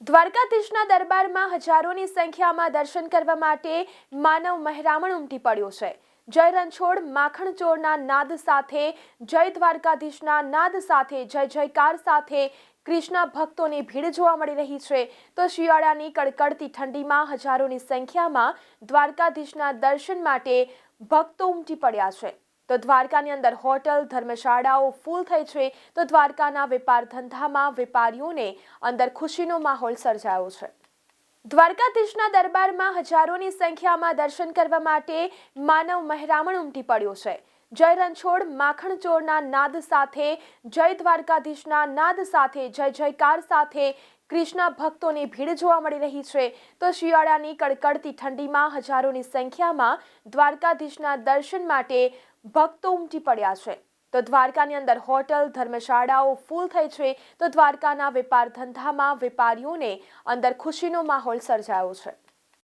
દ્વારકાધીશના દરબારમાં હજારોની સંખ્યામાં દર્શન કરવા માટે માનવ મહેરામણ ઉમટી પડ્યો છે. જય રણછોડ, માખણ ચોરના નાદ સાથે, જય દ્વારકાધીશના નાદ સાથે, જય જયકાર સાથે કૃષ્ણ ભક્તોની ભીડ જોવા મળી રહી છે. તો શિયાળાની કડકડતી ઠંડીમાં હજારોની સંખ્યામાં દ્વારકાધીશના દર્શન માટે ભક્તો ઉમટી પડ્યા છે. તો દ્વારકાની અંદર હોટલ, ધર્મશાળાઓ ફૂલ થઈ છે. તો દ્વારકાના વેપાર ધંધામાં વેપારીઓને અંદર ખુશીનો માહોલ સર્જાયો છે. દ્વારકાધીશના દરબારમાં હજારોની સંખ્યામાં દર્શન કરવા માટે માનવ મહેરામણ ઉમટી પડ્યો છે. જય રણછોડ, માખણ ચોરના નાદ સાથે, જય દ્વારકાધીશના નાદ સાથે, જય જયકાર સાથે કૃષ્ણ ભક્તોની ભીડ જોવા મળી રહી છે. તો શિયાળાની કડકડતી ઠંડીમાં હજારોની સંખ્યામાં દ્વારકાધીશના દર્શન માટે ભક્તો ઉમટી પડ્યા છે. તો દ્વારકાની અંદર હોટલ, ધર્મશાળાઓ ફૂલ થઈ છે. તો દ્વારકાના વેપાર ધંધામાં વેપારીઓને અંદર ખુશીનો માહોલ સર્જાયો છે.